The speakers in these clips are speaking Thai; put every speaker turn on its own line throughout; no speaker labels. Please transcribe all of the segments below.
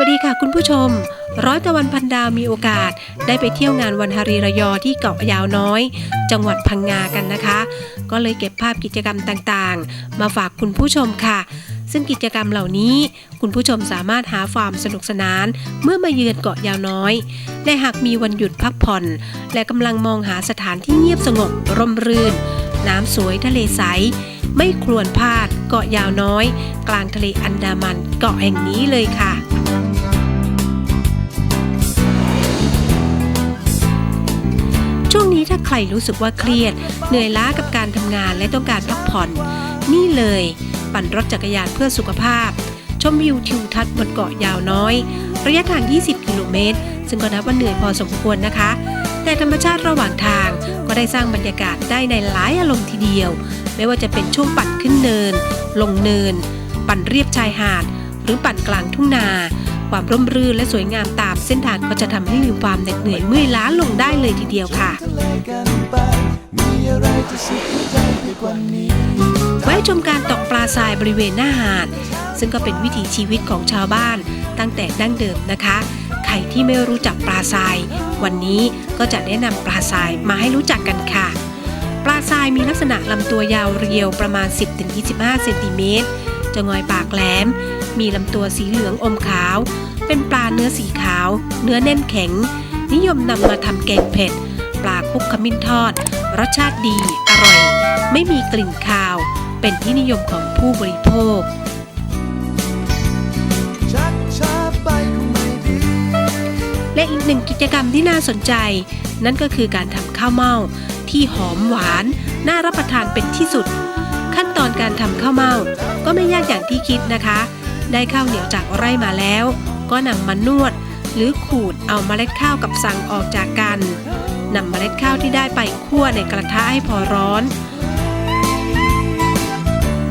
วัสดีค่ะคุณผู้ชม ร้อยตะวันพันดาวมีโอกาส ได้ไปเที่ยวงานวันฮารีระยอที่เกาะยาวน้อย จังหวัดพังงากันนะคะ ก็เลยเก็บภาพกิจกรรมต่างๆ มาฝากคุณผู้ชมค่ะ ซึ่งกิจกรรมเหล่านี้ คุณผู้ชมสามารถหาความสนุกสนาน เมื่อมาเยือนเกาะยาวน้อย และหากมีวันหยุดพักผ่อน และกำลังมองหาสถานที่เงียบสงบร่มรื่น น้ำสวยทะเลใสไม่ครวญพลาดเกาะยาวน้อย กลางทะเลอันดามันเกาะแห่งนี้เลยค่ะ รรู้สึกว่าเครียด เหนื่อยล้ากับการทำงานและต้องการพักผ่อน นี่เลย ปั่นรถจักรยานเพื่อสุขภาพ ชมวิวทิวทัศน์บนเกาะยาวน้อย ระยะทาง 20 กิโลเมตร ซึ่งก็นับว่าเหนื่อยพอสมควรนะคะ แต่ธรรมชาติระหว่างทางก็ได้สร้างบรรยากาศได้ในหลายอารมณ์ทีเดียว ไม่ว่าจะเป็นช่วงปั่นขึ้นเนิน ลงเนิน ปั่นเรียบชายหาด หรือปั่นกลางทุ่งนา ความร่มรื่นและสวยงามตามเส้นทางก็จะทำให้ลืมความเหน็ดเหนื่อยเมื่อยล้าลงได้เลยทีเดียวค่ะ
ทะเลกันไปมีอะไรจะสุขใจไปกว่านี้
ไว้ชมการตกปลาทรายบริเวณหน้าหาด ซึ่งก็เป็นวิถีชีวิตของชาวบ้านตั้งแต่ดั้งเดิมนะคะ ใครที่ไม่รู้จักปลาทราย วันนี้ก็จะแนะนำปลาทรายมาให้รู้จักกันค่ะ ปลาทรายมีลักษณะลำตัวยาวเรียวประมาณ 10-25 เซนติเมตรจะงอยปากแหลม มีลำตัวสีเหลืองอมขาว เป็นปลาเนื้อสีขาว เนื้อแน่นแข็ง นิยมนำมาทำแกงเผ็ด ปลาคลุกขมิ้นทอด รสชาติดี อร่อย ไม่มีกลิ่นคาว เป็นที่นิยมของผู้บริโภค
ชักช้าไปคงไม่ดี
และอีกหนึ่งกิจกรรมที่น่าสนใจ นั่นก็คือการทำข้าวเม่าที่หอมหวาน น่ารับประทานเป็นที่สุด ขั้นตอนการทำข้าวเม่าก็ไม่ยากอย่างที่คิดนะคะ ได้ข้าวเหนียวจากไร่มาแล้ว ก็นำมานวด หรือขูดเอาเมล็ดข้าวกับสังออกจากกันนำเมล็ดข้าวที่ได้ไปคั่วในกระทะให้พอร้อน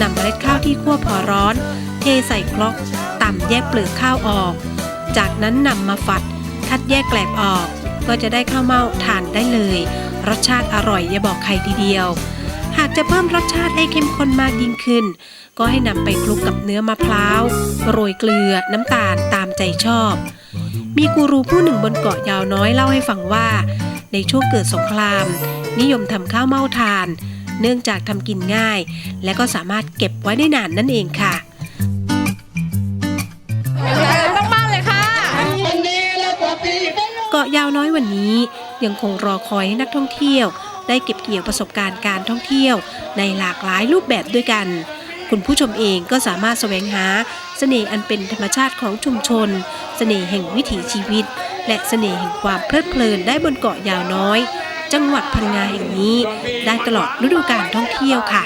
นำเมล็ดข้าวที่คั่วพอร้อน เทใส่ครกต่ำแยกเปลือกข้าวออก จากนั้นนำมาฝัด คัดแยกแกลบออก ก็จะได้ข้าวเม่าทานได้เลย รสชาติอร่อยอย่าบอกใครทีเดียว หากจะเพิ่มรสชาติให้เข้มข้นมากยิ่งขึ้น ก็ให้นำไปคลุกกับเนื้อมะพร้าว โรยเกลือ น้ำตาลตามใจชอบ มีกูรูผู้หนึ่งบนเกาะยาวน้อยเล่าให้ฟังว่า ในช่วงเกิดสงคราม นิยมทำข้าวเม่าทาน เนื่องจากทำกินง่าย และก็สามารถเก็บไว้ได้นานนั่นเองค่ะ
มากๆเลยค่ะ
เกาะยาวน้อยวันนี้ยังคงรอคอยให้นักท่องเที่ยว ได้เก็บเกี่ยวประสบการณ์การท่องเที่ยว ในหลากหลายรูปแบบด้วยกัน คุณผู้ชมเองก็สามารถแสวงหา เสน่ห์อันเป็นธรรมชาติของชุมชน เสน่ห์แห่งวิถีชีวิต และเสน่ห์แห่งความเพลิดเพลินได้บนเกาะยาวน้อย จังหวัดพังงาแห่งนี้ ได้ตลอดฤดูกาลท่องเที่ยวค่ะ